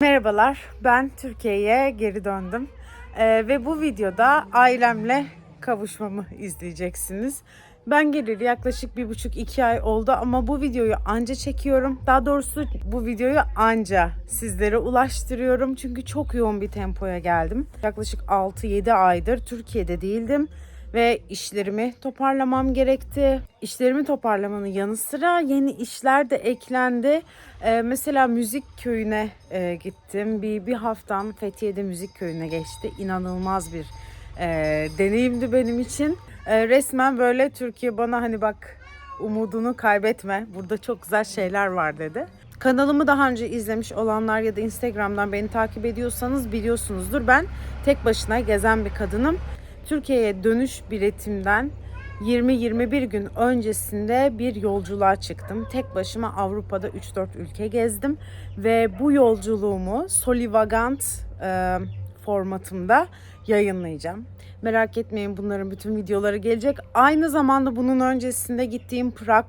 Merhabalar, ben Türkiye'ye geri döndüm Ee, ve bu videoda ailemle kavuşmamı izleyeceksiniz. Ben geleli yaklaşık bir buçuk iki ay oldu ama bu videoyu anca çekiyorum. Daha doğrusu bu videoyu anca sizlere ulaştırıyorum çünkü çok yoğun bir tempoya geldim. Yaklaşık 6-7 aydır Türkiye'de değildim ve işlerimi toparlamam gerekti. İşlerimi toparlamanın yanı sıra yeni işler de eklendi. Ee, mesela müzik köyüne e, gittim. Bir, bir haftam Fethiye'de müzik köyüne geçti. İnanılmaz bir e, deneyimdi benim için. E, resmen böyle Türkiye bana hani bak umudunu kaybetme. Burada çok güzel şeyler var dedi. Kanalımı daha önce izlemiş olanlar ya da Instagram'dan beni takip ediyorsanız biliyorsunuzdur. Ben tek başına gezen bir kadınım. Türkiye'ye dönüş biletimden 20-21 gün öncesinde bir yolculuğa çıktım. Tek başıma Avrupa'da 3-4 ülke gezdim ve bu yolculuğumu Solivagant e, formatımda yayınlayacağım. Merak etmeyin bunların bütün videoları gelecek. Aynı zamanda bunun öncesinde gittiğim Prag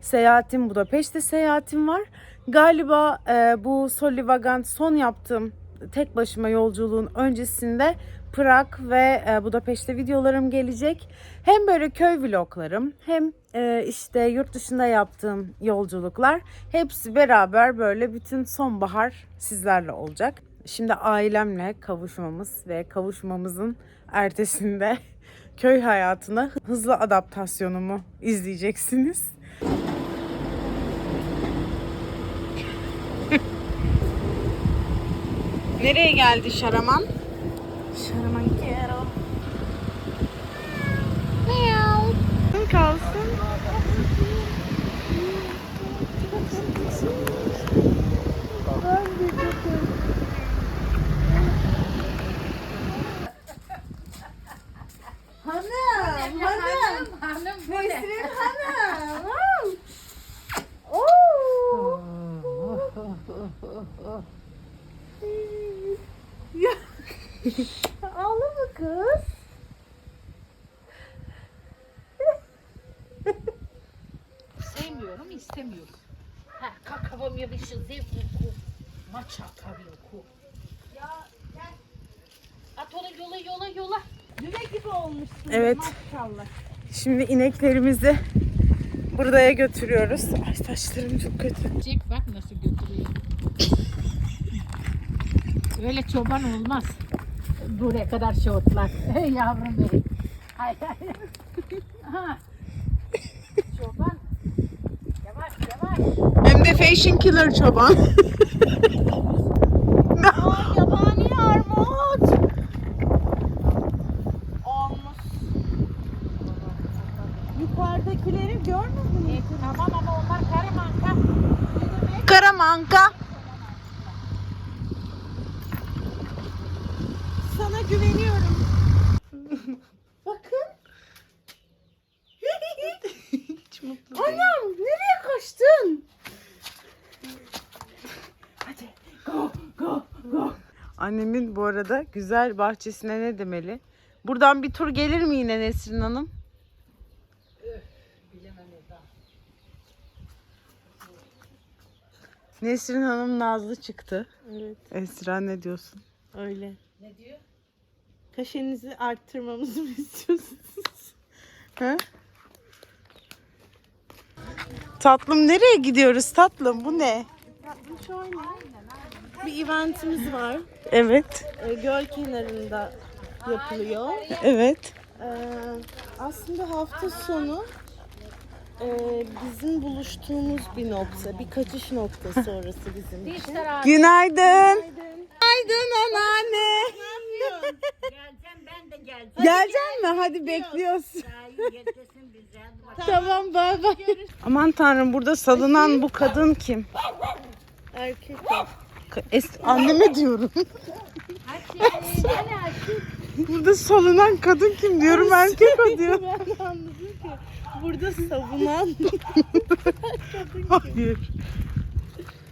seyahatim, Budapeşte seyahatim var. Galiba e, bu Solivagant son yaptığım tek başıma yolculuğun öncesinde Prag ve e, Budapeşte videolarım gelecek. Hem böyle köy vloglarım hem e, işte yurt dışında yaptığım yolculuklar hepsi beraber böyle bütün sonbahar sizlerle olacak. Şimdi ailemle kavuşmamız ve kavuşmamızın ertesinde köy hayatına hızlı adaptasyonumu izleyeceksiniz. Nereye geldi Şaraman? Şaraman quiero. Meow. Kalsın. Hanım, hanım, Hanım bu ne? Nesrin hanım. Oo. Ya. Ağlama kız. Sevmiyorum, istemiyorum. Ha, kakao yemişiz, zevku. Maça kaviyoku. Ya gel. At onu yola yola yola. Düve gibi olmuşsun. Evet. Maşallah. Şimdi ineklerimizi buraya götürüyoruz. Ay saçlarım çok kötü. Çek bak nasıl götürüyor. Öyle çoban olmaz. Buraya kadar şortlar. Hey yavrum benim. Hay hay. Ha. Çoban. Yavaş yavaş. Hem de fashion killer çoban. Aa, yabani armut. Olmuş. Yukarıdakileri görmedin mi? E, tamam ama onlar karamanka. Karamanka. Güveniyorum. Bakın. Hiç mutlu değil. Anam nereye kaçtın? Hadi go go go. Annemin bu arada güzel bahçesine ne demeli? Buradan bir tur gelir mi yine Nesrin Hanım? Nesrin Hanım nazlı çıktı. Evet Esra ne diyorsun? öyle. Ne diyor? Kaşenizi arttırmamızı mı istiyorsunuz? He? Tatlım nereye gidiyoruz tatlım? Bu ne? Şöyle. Bir eventimiz var. Evet. Ee, göl kenarında yapılıyor. Evet. Ee, aslında hafta sonu e, bizim buluştuğumuz bir nokta, bir kaçış noktası orası bizim için. Abi. Günaydın. Günaydın anneanne. Geleceğim ben de geleceğim. Gelecek mi? Hadi bekliyoruz. Yetesin bize. Tamam bay bay. Aman tanrım burada salınan bu kadın kim? Erkek Es- anneme diyorum. Burada salınan kadın kim diyorum erkek o diyor. Ben anladım ki burada savunan Hayır.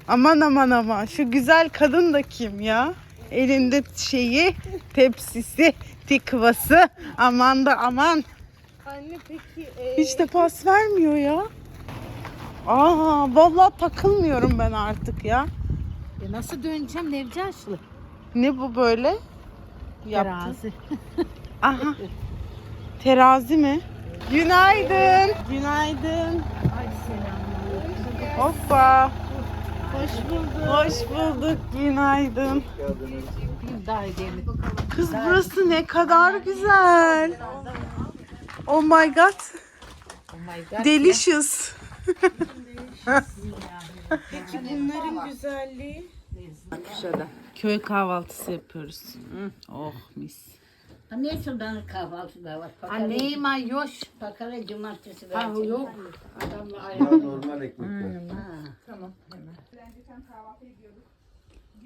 Aman aman aman şu güzel kadın da kim ya? Elinde şeyi, tepsisi, tikvası. Aman da aman. anne peki e, Hiç de pas vermiyor ya. Aa vallahi takılmıyorum ben artık ya. E nasıl döneceğim Nevcaşlı? Ne bu böyle? Terazi. Aha. Terazi mi? Günaydın. Günaydın. Ay selamünaleyküm. Hoppa. Hoş bulduk. Hoş bulduk. Günaydın. Bir daha edelim. Kız burası ne kadar güzel. Oh my god. Oh my god. Delicious. Peki bunların güzelliği? Köy kahvaltısı yapıyoruz. Oh mis. Ne şuradan kahvaltı da var. Pakara, Anneyim ay yoş. pakara cumartesi Ha verecek. yok. Adamla ayrı. Normal ekmek.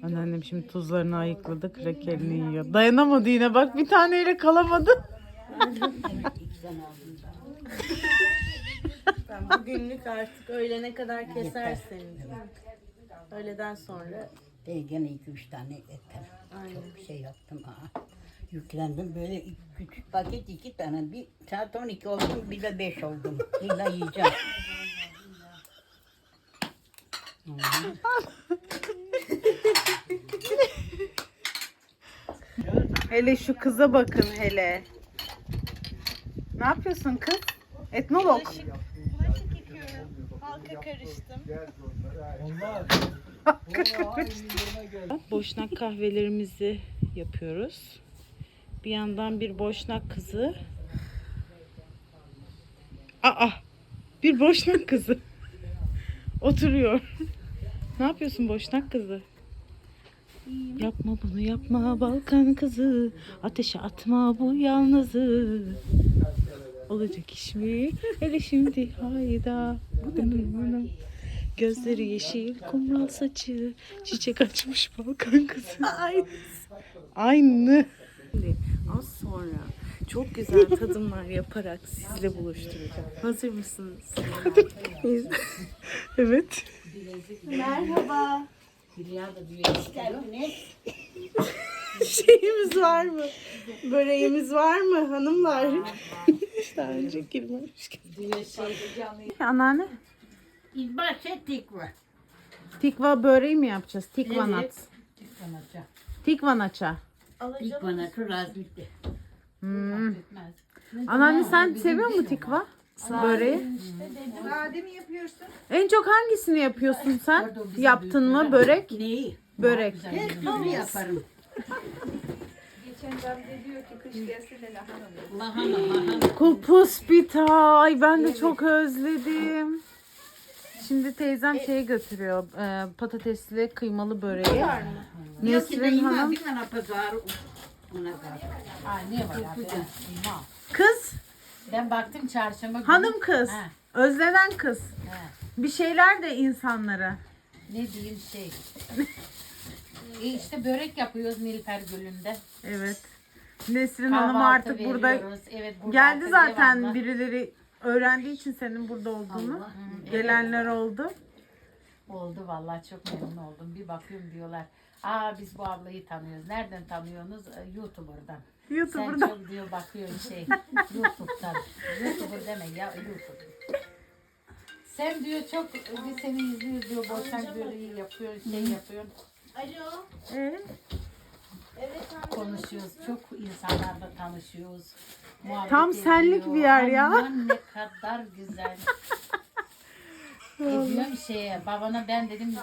Anneannem şimdi tuzlarını ayıkladı, krakerini yiyor. Dayanamadı yine bak bir taneyle kalamadı. Ben bugünlük artık öğlene kadar keserseniz. Öğleden sonra. De gene iki üç tane ettim. Çok bir şey yaptım. Aa. Yüklendim böyle küçük paket iki tane. Bir saat 12 oldum bir de 5 oldum. İlla yiyeceğim. Hele şu kıza bakın hele. Ne yapıyorsun kız? Etnolog. Bulaşık yıkıyorum. Halka karıştım. Boşnak kahvelerimizi yapıyoruz. Bir yandan bir boşnak kızı. Aa! Bir boşnak kızı. Oturuyor. ne yapıyorsun boşnak kızı? Yapma bunu yapma Balkan kızı. Ateşe atma bu yalnızı. Olacak iş mi? Hele şimdi hayda. Gözleri yeşil, kumral saçı, çiçek açmış Balkan kızı. Aynı. Aynı. Az sonra çok güzel tadımlar yaparak sizle buluşturacağım. Hazır mısınız? evet. Merhaba. Şeyimiz var mı? Böreğimiz var mı hanımlar? Daha önce girmemişken. Anneanne. İlbaşe tikva. Tikva böreği mi yapacağız? Tikvanat. Evet. Tikvanaca. Tikvanaça. Tikvana şu razbitti. Hmm. Anneanne sen seviyor musun tikva? Böreği. Sade mi yapıyorsun? En çok hangisini yapıyorsun sen? Yaptın mı börek? Neyi? Börek. Her türlü yaparım. Geçen diyor ki kış gelse de lahana. Lahana lahana. Kupus bitay. Ben de çok özledim. Şimdi teyzem şey götürüyor. e, patatesli kıymalı böreği. Nesrin Hanım. Kız. ben baktım çarşamba günü. Hanım kız. Ha, Özlenen kız. ha. Bir şeyler de insanlara. Ne diyeyim şey. e işte börek yapıyoruz Nilüfer Gölü'nde. Evet. Nesrin Hanım Kahvaltı artık burada veriyoruz. Evet, burada geldi artık zaten devamlı. birileri öğrendiği için senin burada olduğunu. Hı, Gelenler oldu. Oldu vallahi çok memnun oldum. Bir bakıyorum diyorlar. Aa biz bu ablayı tanıyoruz. Nereden tanıyorsunuz? Ee, YouTuber'dan. Sen YouTuber'da. çok diyor bakıyorsun şey YouTube'dan. YouTuber deme ya YouTube. Sen diyor çok biz seni izliyoruz diyor. Boşnak böreği yapıyorsun, şey yapıyorsun. Alo. Ee? Konuşuyoruz. Çok insanlarla tanışıyoruz. Muhabbet Tam senlik ediyor. bir yer ya. Aman ne kadar güzel. e diyorum şeye babana ben dedim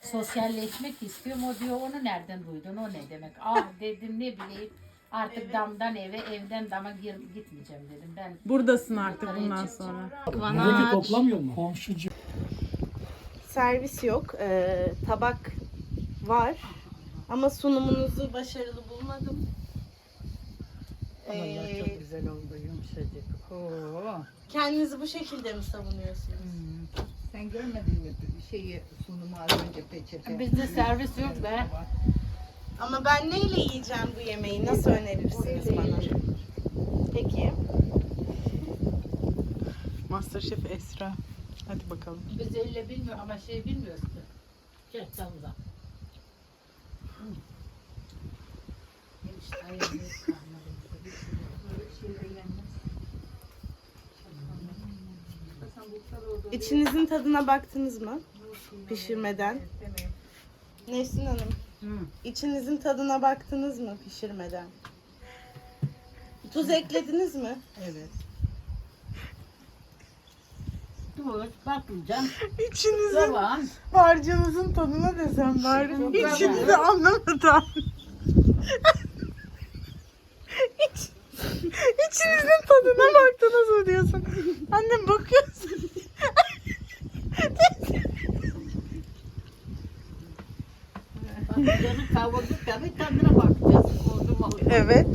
sosyalleşmek istiyorum. O diyor onu nereden duydun? O ne demek? Ah dedim ne bileyim. Artık damdan eve, evden dama gir, gitmeyeceğim dedim. Ben Buradasın artık bundan sonra. Vanaç. toplamıyor mu? Komşucu. Servis yok. Ee, tabak var. Ama sunumunuzu başarılı bulmadım. Ee, Çok güzel oldu yumuşacık. Oo. kendinizi bu şekilde mi savunuyorsunuz? Sen görmedin mi şeyi sunumu az önce peçete? bizde servis yok be. Ama ben neyle yiyeceğim bu yemeği? Nasıl önerirsiniz bana? Peki. Masterchef Esra. Hadi bakalım. Biz elle bilmiyor ama şey bilmiyoruz ki. Gel tavuğa. İşte ayağını kalmadı. İçinizin tadına baktınız mı? Pişirmeden. Nesrin Hanım, Hı. içinizin tadına baktınız mı pişirmeden? Tuz eklediniz mi? Evet. Tuz, patlıcan, İçinizin soğan. harcınızın tadına desem bari. İçinizi anlamadan. İç, içinizin tadına baktınız mı diyorsun. Annem bakıyorsun. Patlıcanı kavurduk tabii tadına bakacağız. Oldu mu oldu. Evet.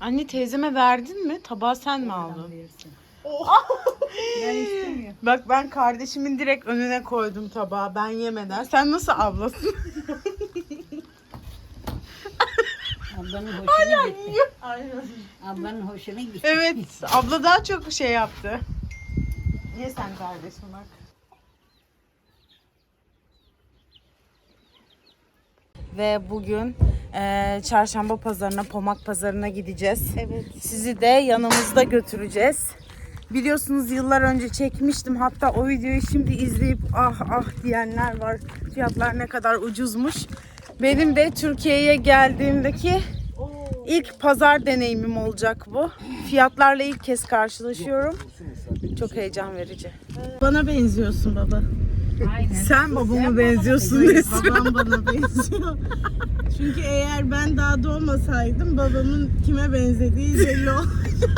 Anne teyzeme verdin mi? Tabağı sen mi aldın? Ben istemiyorum. Bak ben kardeşimin direkt önüne koydum tabağı ben yemeden. Sen nasıl ablasın? Ablanın hoşuna gitti. Aynen. Ablanın hoşuna gitti. Evet abla daha çok şey yaptı. Ye sen kardeşim bak. Ve bugün eee, çarşamba pazarına, Pomak pazarına gideceğiz. Evet. Sizi de yanımızda götüreceğiz. Biliyorsunuz yıllar önce çekmiştim. Hatta o videoyu şimdi izleyip ah ah diyenler var. Fiyatlar ne kadar ucuzmuş. Benim de Türkiye'ye geldiğimdeki ilk pazar deneyimim olacak bu. Fiyatlarla ilk kez karşılaşıyorum. Çok heyecan verici. Bana benziyorsun baba. Aynen. Sen babama benziyorsun Nesrin. Babam bana benziyor. Çünkü eğer ben daha doğmasaydım babamın kime benzediği belli oldu.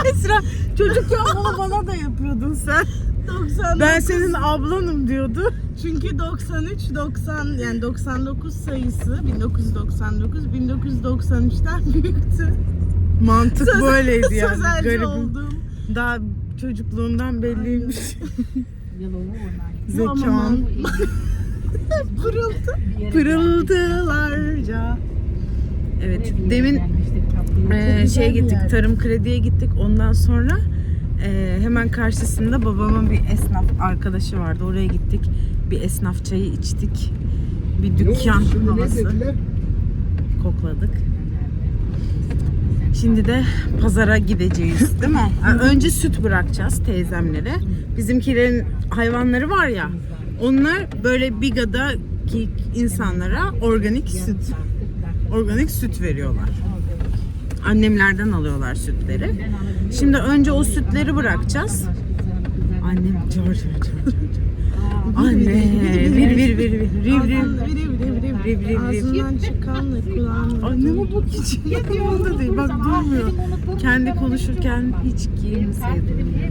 Esra çocukken bunu bana da yapıyordun sen. 99. Ben senin ablanım diyordu. Çünkü 93, 90 yani 99 sayısı 1999 1993'ten büyüktü. Mantık böyleydi yani. Sözelci Garibim. oldum. Daha çocukluğundan belliymiş. Zekan. Pırıltı. Pırıltılarca. Evet demin e, şey gittik tarım krediye gittik ondan sonra e, hemen karşısında babamın bir esnaf arkadaşı vardı oraya gittik bir esnaf çayı içtik bir dükkan havası kokladık. Şimdi de pazara gideceğiz değil mi? Ha, Önce süt bırakacağız teyzemlere. Bizimkilerin hayvanları var ya. Onlar böyle Biga'daki insanlara organik süt organik süt veriyorlar. Annemlerden alıyorlar sütleri. Şimdi önce o sütleri bırakacağız. Annem cır cır cır. Anne bir bir bir bir riv riv Ağzından- Riv riv riv. riv riv riv. Ağzından çıkanla kulağına. Anneme bak hiç umurunda değil. Bak durmuyor. Kendi konuşurken hiç durmuyor.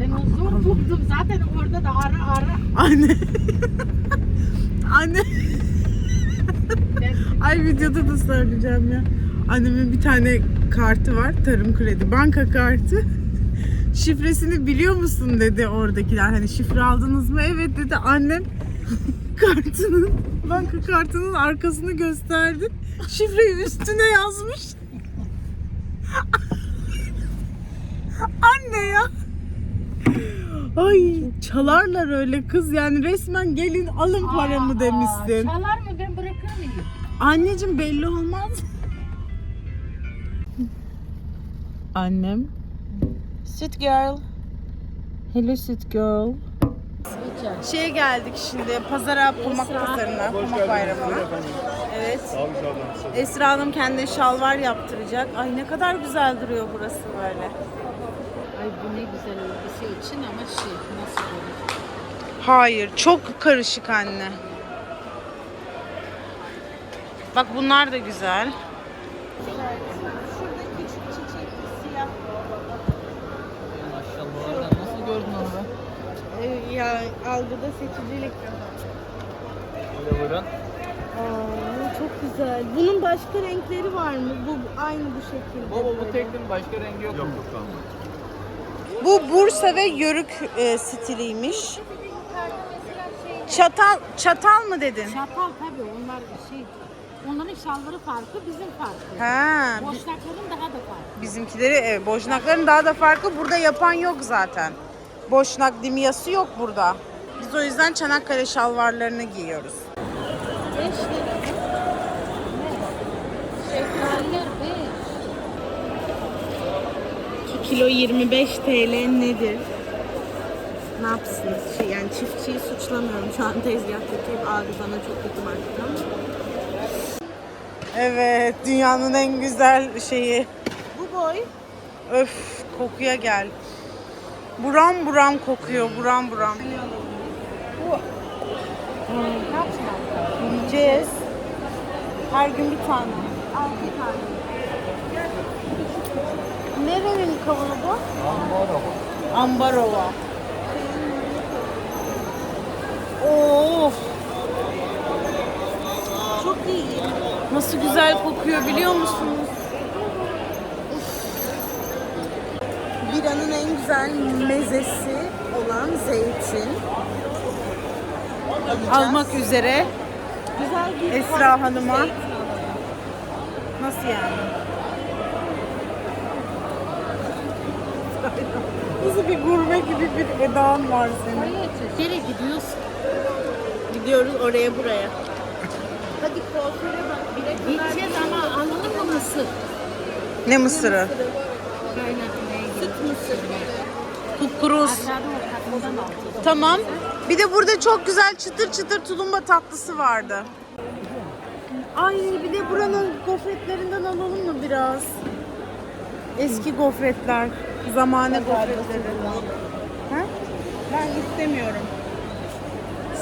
Ben o zor buldum zaten orada da ara ara. Anne. Anne. Ay videoda da söyleyeceğim ya. Annemin bir tane kartı var. Tarım kredi. Banka kartı. Şifresini biliyor musun dedi oradakiler. Hani şifre aldınız mı? Evet dedi. Annem kartının banka kartının arkasını gösterdi. Şifreyi üstüne yazmış. Anne ya. Ay çalarlar öyle kız yani resmen gelin alın paramı Aa, demişsin. Çalar mı ben bırakır mıyım? Anneciğim belli olmaz. Annem. Sit girl. Hello sit girl. Şeye geldik şimdi pazara, Pomak pazarına, Pomak bayramına. Evet. Esra Hanım kendine şalvar yaptıracak. Ay ne kadar güzel duruyor burası böyle. Ay bu ne güzel elbise için ama şey nasıl olur? Hayır, çok karışık anne. Bak bunlar da güzel. Ya algıda seçicilik. Öyle buyurun. Aa, çok güzel. Bunun başka renkleri var mı? Bu aynı bu şekilde. Baba bu böyle. teklin başka rengi yok. Yok yok Bu Bursa ve Yörük e, stiliymiş. Çatal çatal mı dedin? Çatal tabii onlar şey onların şalvarı farklı bizim farklı. Ha, Boşnakların daha da farklı. bizimkileri e, boşnakların daha da farkı burada yapan yok zaten. Boşnak dimyası yok burada. Biz o yüzden Çanakkale şalvarlarını giyiyoruz. Şeftaliler be. 2 kilo 25 TL nedir? Ne yapsınız? Şey, yani çiftçiyi suçlamıyorum şu an tezgahtaki abi bana çok kötü ama. Evet, dünyanın en güzel şeyi. Bu boy Öf, kokuya gel. Buram buram kokuyor, buram buram. Yiyeceğiz. Her gün bir tane. al bir tane. Nerenin kavunu bu? Ambarova. Ambarova. Of, Çok iyi. nasıl güzel kokuyor biliyor musunuz? Biranın en güzel mezesi olan zeytin. Almak üzere Güzel bir Esra Hanım'a. Nasıl yani? Nasıl bir gurme gibi bir edan var senin? Nereye gidiyorsun? Gidiyoruz oraya buraya. Hadi kuaföre bak. Gideceğiz ama anladın mı mısır? Ne mısırı? Süt mısır. Kukuruz. Tamam. Bir de burada çok güzel çıtır çıtır tulumba tatlısı vardı. Ay bir de buranın gofretlerinden alalım mı biraz? Eski gofretler. Zamane gofretleri. Ha? Ben istemiyorum.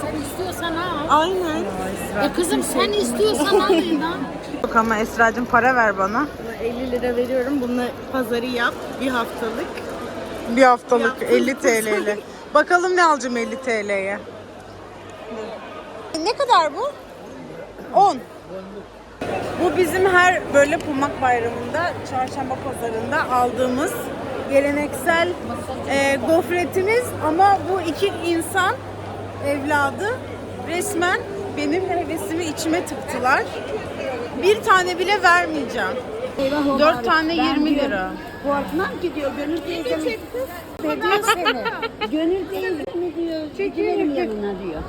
Sen istiyorsan al. Aynen. E kızım sen istiyorsan al. Yok ama Esra'cığım para ver bana. Buna 50 lira veriyorum. Bununla pazarı yap. Bir haftalık. Bir haftalık Yaptım. 50 TL ile. Bakalım ne alacağım 50 TL'ye. Ne kadar bu? 10. Bu bizim her böyle Pumak Bayramı'nda, çarşamba pazarında aldığımız geleneksel e, gofretimiz ama bu iki insan evladı resmen benim hevesimi içime tıktılar. Bir tane bile vermeyeceğim. Dört tane 20 lira. Korkmam gidiyor. Gönül teyze mi? Seviyor seni. Gönül teyze mi diyor. Gidelim yanına diyor.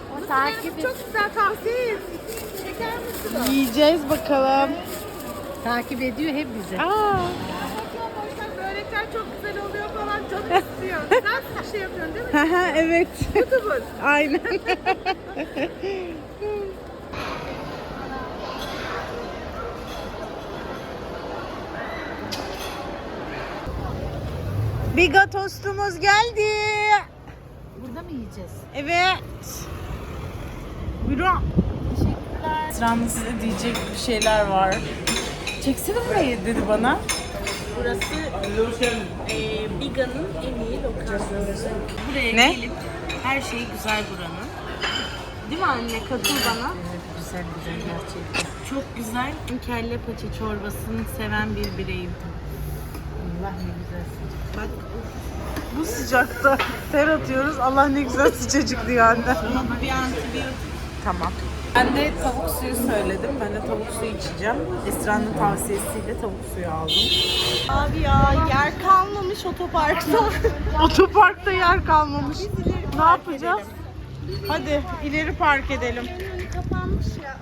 Çok güzel tavsiye Yiyeceğiz bakalım. Takip ediyor hep bizi. Aa. Börekler çok güzel oluyor falan çok istiyor. Sen bir şey yapıyorsun değil mi? Evet. YouTuber. Aynen. Biga tostumuz geldi. Burada mı yiyeceğiz? Evet. Buyurun. Teşekkürler. Esra'nın size diyecek bir şeyler var. Çeksene burayı dedi bana. Burası e, Biga'nın en iyi lokantası. Buraya Ne? gelip her şey güzel buranın. Değil mi anne? Katıl bana. Güzel güzel gerçekten. Çok güzel kelle paça çorbasını seven bir bireyim. Allah ne güzelsin. Bak Bu sıcakta ter atıyoruz. Allah ne güzel sıcacık diyor anne. ama bir antibiyotik. Tamam. Ben de tavuk suyu söyledim. Ben de tavuk suyu içeceğim. Esra'nın tavsiyesiyle tavuk suyu aldım. Abi ya yer kalmamış otoparkta. Otoparkta yer kalmamış. Ne yapacağız? Hadi ileri park edelim. Kapanmış ya.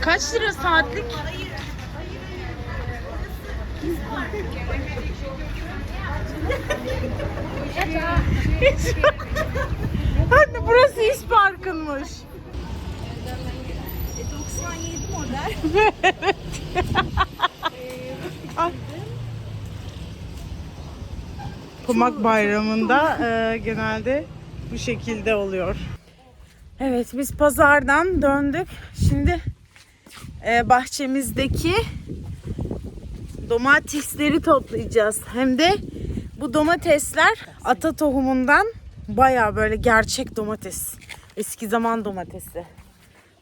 Kaç lira saatlik? Anne burası iş parkınmış. 97 model. Pumak Bayramı'nda e, genelde bu şekilde oluyor. Evet biz pazardan döndük. Şimdi e, bahçemizdeki domatesleri toplayacağız. Hem de bu domatesler ata tohumundan baya böyle gerçek domates. Eski zaman domatesi.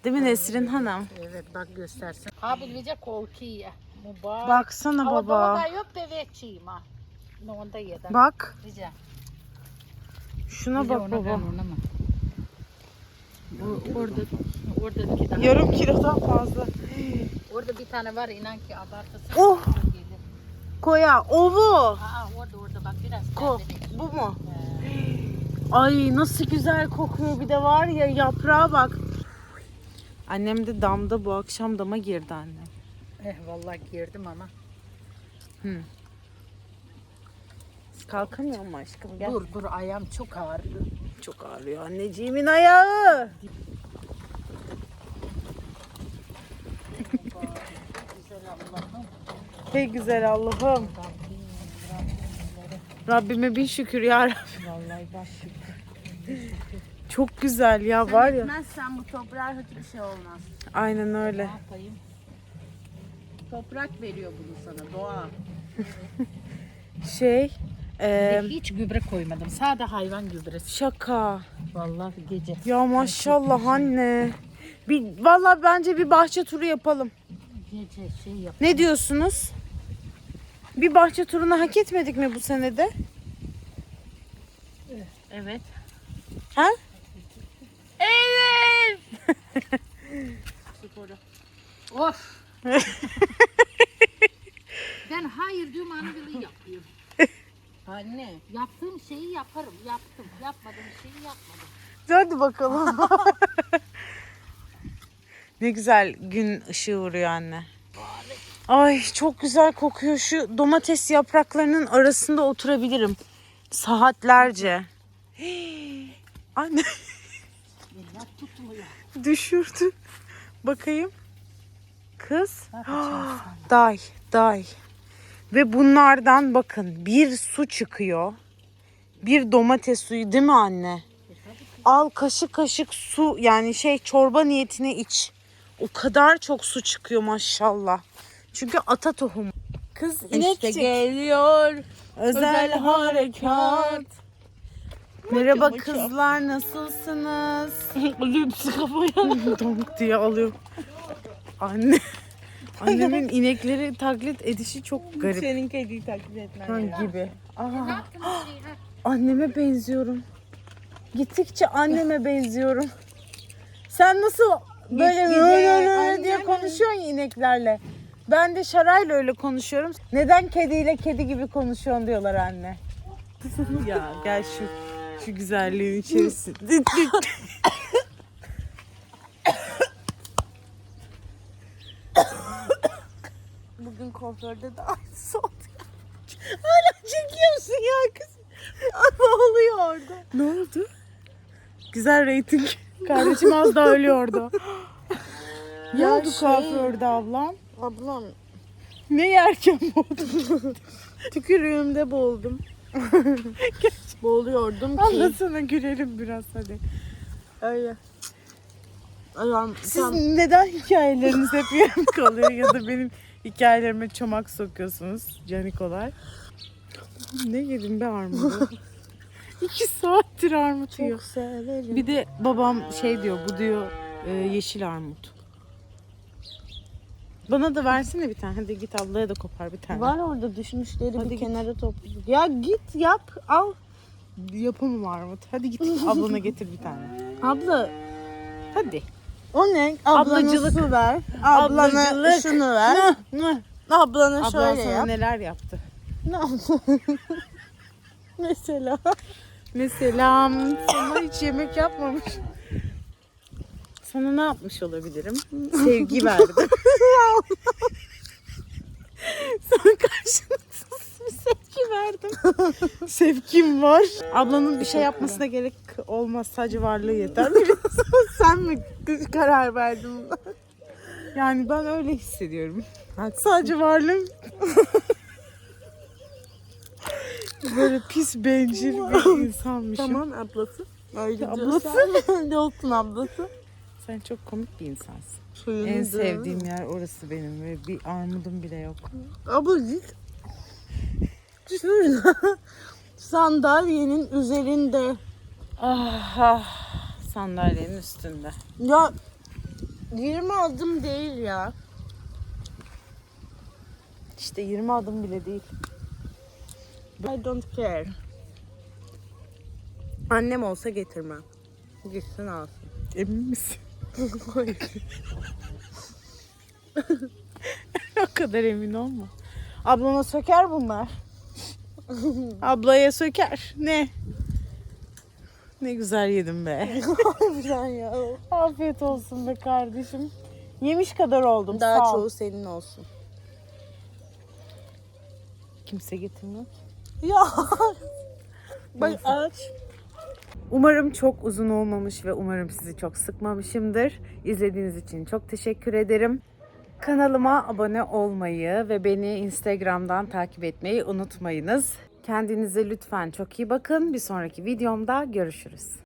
Değil mi Nesrin Hanım? Evet bak göstersin. Abi bize korkuyor. Mübarek. Baksana Ama baba. doğada yok bebekçiyim ha. Ne onda yedi. Bak Rica. şuna bak ona baba. O, orada, orada iki tane. Yarım kilodan fazla. Orada bir tane var inan ki abartısı. Oh! Koya ovu. Aa orada orada bak biraz Ko bu mu? Ay nasıl güzel kokuyor bir de var ya yaprağa bak. Annem de damda bu akşam dama girdi annem. Eh vallahi girdim ama. Kalkamıyor mu aşkım? Gel. Dur dur ayağım çok ağrıyor. Çok ağrıyor anneciğimin ayağı. Hey güzel Allah'ım. Rabbime bin şükür ya Rabbim. Vallahi baş şükür. Çok güzel ya var ya. Etmezsen bu toprağa hiçbir şey olmaz. Aynen öyle. Ne yapayım? Toprak veriyor bunu sana doğa. Şey, e, Hiç gübre koymadım. Sade hayvan gübresi. şaka. Vallahi gece. Ya maşallah anne. Bir, vallahi bence bir bahçe turu yapalım. Gece şey yap. Ne diyorsunuz? Bir bahçe turunu hak etmedik mi bu senede? Evet. Ha? Of. ben hayır diyorum anı bile yapıyorum. Anne. Yaptığım şeyi yaparım. Yaptım. Yapmadığım şeyi yapmadım. Hadi bakalım. ne güzel gün ışığı vuruyor anne. Ay çok güzel kokuyor. Şu domates yapraklarının arasında oturabilirim. Saatlerce. Hii. Anne düşürdü. Bakayım. Kız. day, day. Ve bunlardan bakın bir su çıkıyor. Bir domates suyu değil mi anne? Al kaşık kaşık su yani şey çorba niyetine iç. O kadar çok su çıkıyor maşallah. Çünkü ata tohumu. Kız inekçik. geliyor. Özel harekat. Merhaba kızlar nasılsınız? Lüpsü kafaya. Donk diye alıyor. Anne. Annemin inekleri taklit edişi çok garip. Senin kediyi taklit etmen Ha, gibi. Aa, anneme benziyorum. Gittikçe anneme benziyorum. Sen nasıl böyle Gitgide böyle diye konuşuyorsun ya ineklerle. Ben de Şaray'la öyle konuşuyorum. Neden kediyle kedi gibi konuşuyorsun diyorlar anne. ya gel şu şu güzelliğin içerisinde. Bugün kuaförde de aynısı oldu. Hala çekiyorsun ya kız. Ama oluyor orada. Ne oldu? Güzel reyting. Kardeşim az daha ölüyordu. ne Ya oldu şey- kuaförde ablam? Ablam Ne yerken oldu? tükürüğümde boğuldum. Boğuluyordum ki. Anlatsana gülelim biraz hadi. Öyle. Ayağım Siz tam neden hikayeleriniz hep yarım kalıyor ya da benim hikayelerime çomak sokuyorsunuz canikolar? Ne yedim be armudu? İki saattir armut yiyor. çok severim. Bir de babam şey diyor bu diyor e, yeşil armut. Bana da versene bir tane. Hadi git ablaya da kopar bir tane. Var orada düşmüşleri Hadi bir git. kenara topladık. Ya git yap al. Yapamam armut. Hadi git ablana getir bir tane. Abla Hadi. O ne? Ablana Ablacılık. su ver. Ablana Ablacılık. şunu ver. Ablana Ablan şöyle sana yap. neler yaptı? Ne? Mesela. Mesela sana hiç yemek yapmamış. Sana ne yapmış olabilirim? Sevgi verdim. sana karşılıksız bir sevgi verdim. Sevgim var. Ablanın bir şey yapmasına gerek olmaz. Sadece varlığı yeter. Sen mi karar verdin buna? Yani ben öyle hissediyorum. Sadece varlığım böyle pis bencil bir insanmışım. Tamam ablası. Öyle Ablası? Öyle olsun ablası. Sen çok komik bir insansın. Suyunu En sevdiğim yer orası benim ve bir armudum bile yok. Abla git. Sandalyenin üzerinde. Ah, ah sandalyenin üstünde. Ya 20 adım değil ya. İşte 20 adım bile değil. I don't care. Annem olsa getirmem. Gitsin alsın. Emin misin? o kadar emin olma. Ablana söker bunlar. Ablaya söker. Ne? Ne güzel yedim be. Harbiden ya. Afiyet olsun be kardeşim. Yemiş kadar oldum. Daha Sağ ol. çoğu senin olsun. Kimse getirmiyor ki. Ya. Bak aç. Umarım çok uzun olmamış ve umarım sizi çok sıkmamışımdır. İzlediğiniz için çok teşekkür ederim. Kanalıma abone olmayı ve beni Instagram'dan takip etmeyi unutmayınız. Kendinize lütfen çok iyi bakın. Bir sonraki videomda görüşürüz.